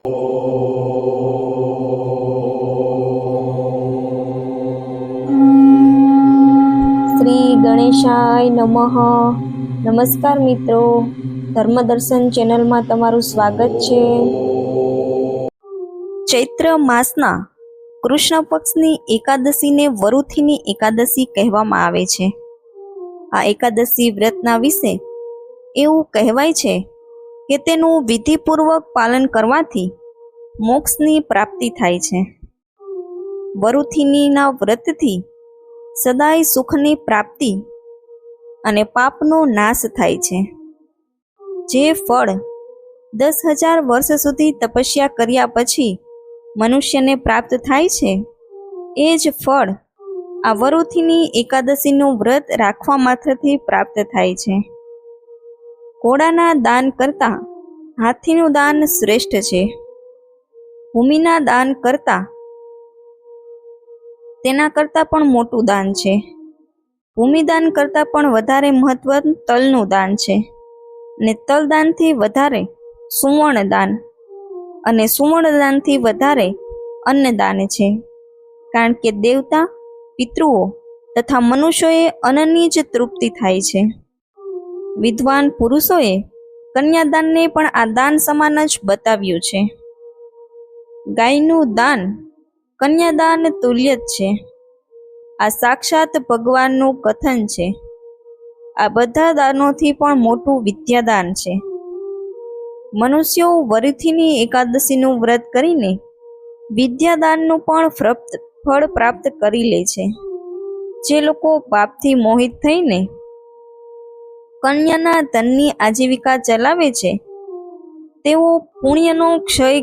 શ્રી ગણેશાય નમઃ. નમસ્કાર મિત્રો. ધર્મદર્શન ચેનલમાં તમારું સ્વાગત છે. ચૈત્ર માસના કૃષ્ણ પક્ષની એકાદશીને વરુથીની એકાદશી કહેવામાં આવે છે. આ એકાદશી વ્રતના વિશે એવું કહેવાય છે કે તેનું વિધિપૂર્વક પાલન કરવાથી મોક્ષની પ્રાપ્તિ થાય છે. વરુથિનીના વ્રતથી સદાય સુખની પ્રાપ્તિ અને પાપનો નાશ થાય છે. જે ફળ દસ હજાર વર્ષ સુધી તપસ્યા કર્યા પછી મનુષ્યને પ્રાપ્ત થાય છે, એ જ ફળ આ વરુથિની એકાદશીનું વ્રત રાખવા માત્રથી પ્રાપ્ત થાય છે. ઘોડાના દાન કરતાં હાથીનું દાન શ્રેષ્ઠ છે. ભૂમિના દાન કરતાં તેના કરતાં પણ મોટું દાન છે. ભૂમિદાન કરતાં પણ વધારે મહત્વ તલનું દાન છે ને તલદાનથી વધારે સુવર્ણ દાન અને સુવર્ણ દાનથી વધારે અન્નદાન છે. કારણ કે દેવતા, પિતૃઓ તથા મનુષ્યોએ અન્નની જ તૃપ્તિ થાય છે. વિદ્વાન પુરુષોએ કન્યાદાનને પણ આ દાન સમાન જ બતાવ્યું છે. ગાયનું દાન કન્યાદાન તુલ્ય જ છે. આ સાક્ષાત ભગવાનનું કથન છે. આ બધા દાનોથી પણ મોટું વિદ્યાદાન છે. મનુષ્યો વરથીની એકાદશીનું વ્રત કરીને વિદ્યાદાનનું પણ ફળ પ્રાપ્ત કરી લે છે. જે લોકો પાપથી મોહિત થઈને કન્યાના ધનની આજીવિકા ચલાવે છે. તેઓ પુણ્યનો ક્ષય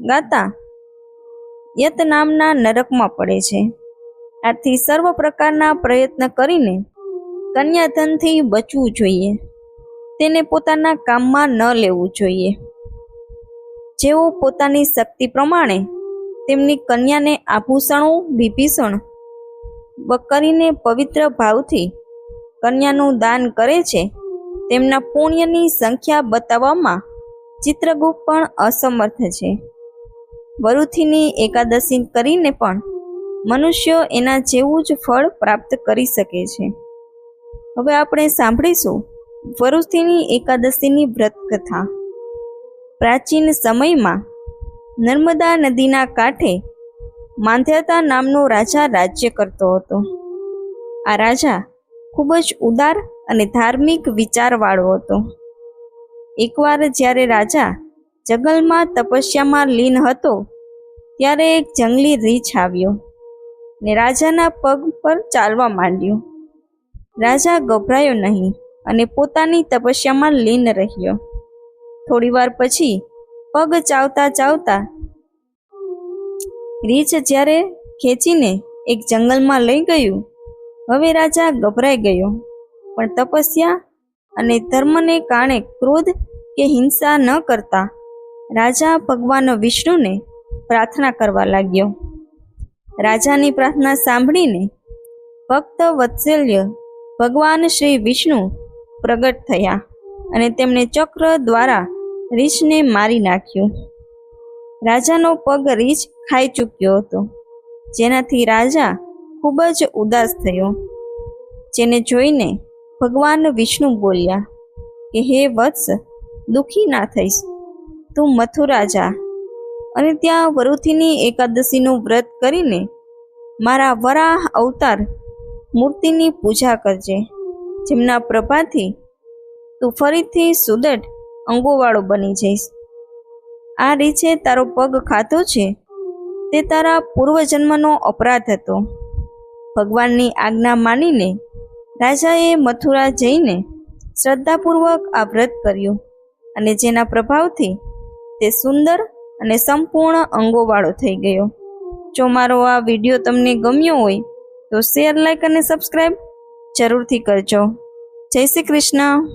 ગાતા યત નામના નરકમાં પડે છે. આથી સર્વ પ્રકારના પ્રયત્ન કરીને કન્યાધનથી બચવું જોઈએ. તેને પોતાના કામમાં ન લેવું જોઈએ. જેઓ પોતાની શક્તિ પ્રમાણે તેમની કન્યાને આભૂષણો, વિભીષણ કરીને પવિત્ર ભાવથી કન્યાનું દાન કરે છે તેમના પુણ્યની સંખ્યા બતાવવામાં ચિત્રગુપ્ત પણ અસમર્થ છે. વરુથીની એકાદશી કરીને પણ મનુષ્યો એના જેવું જ ફળ પ્રાપ્ત કરી શકે છે. હવે આપણે સાંભળીશું વરુથીની એકાદશીની વ્રત કથા પ્રાચીન સમયમાં નર્મદા નદીના કાંઠે માંધ્યતા નામનો રાજા રાજ્ય કરતો હતો. આ રાજા ખૂબ જ ઉદાર અને ધાર્મિક વિચારવાળો હતો. એકવાર જ્યારે રાજા જંગલમાં તપસ્યામાં લીન હતો, ત્યારે એક જંગલી રીંછ આવ્યો ને રાજાના પગ પર ચાલવા માંડ્યો. રાજા ગભરાયો નહીં અને પોતાની તપસ્યામાં લીન રહ્યો. થોડીવાર પછી પગ ચાવતા ચાવતા રીંછ જ્યારે ખેંચીને એક જંગલમાં લઈ ગયું, હવે રાજા ગભરાઈ ગયો. પણ તપસ્યા અને ધર્મને કારણે ક્રોધ કે હિંસા ન કરતા રાજા ભગવાન વિષ્ણુને પ્રાર્થના કરવા લાગ્યો. રાજાની પ્રાર્થના સાંભળીને ભક્ત વત્સલ્ય ભગવાન શ્રી વિષ્ણુ પ્રગટ થયા અને તેમણે ચક્ર દ્વારા રીછને મારી નાખ્યું. રાજાનો પગ રીછ ખાઈ ચૂક્યો હતો. જેનાથી રાજા ખૂબ જ ઉદાસ થયો. જેને જોઈને ભગવાન વિષ્ણુ બોલ્યા, કે હે વત્સ, દુઃખી ના થઈશ. તું મથુરા જા. અને ત્યાં વરુથીની એકાદશીનું વ્રત કરીને મારા વરાહ અવતાર મૂર્તિની પૂજા કરજે, જેમના પ્રભાથી તું ફરીથી સુદઢ અંગોવાળો બની જઈશ. આ રીછે તારો પગ ખાતો છે, તે તારા પૂર્વજન્મનો અપરાધ હતો. ભગવાનની આજ્ઞા માનીને રાજાએ મથુરા જઈને શ્રદ્ધાપૂર્વક આ વ્રત કર્યું અને જેના પ્રભાવથી તે સુંદર અને સંપૂર્ણ અંગોવાળો થઈ ગયો. જો મારો આ વીડિયો તમને ગમ્યો હોય, તો શેર, લાઈક અને સબસ્ક્રાઈબ જરૂરથી કરજો. જય શ્રી કૃષ્ણ.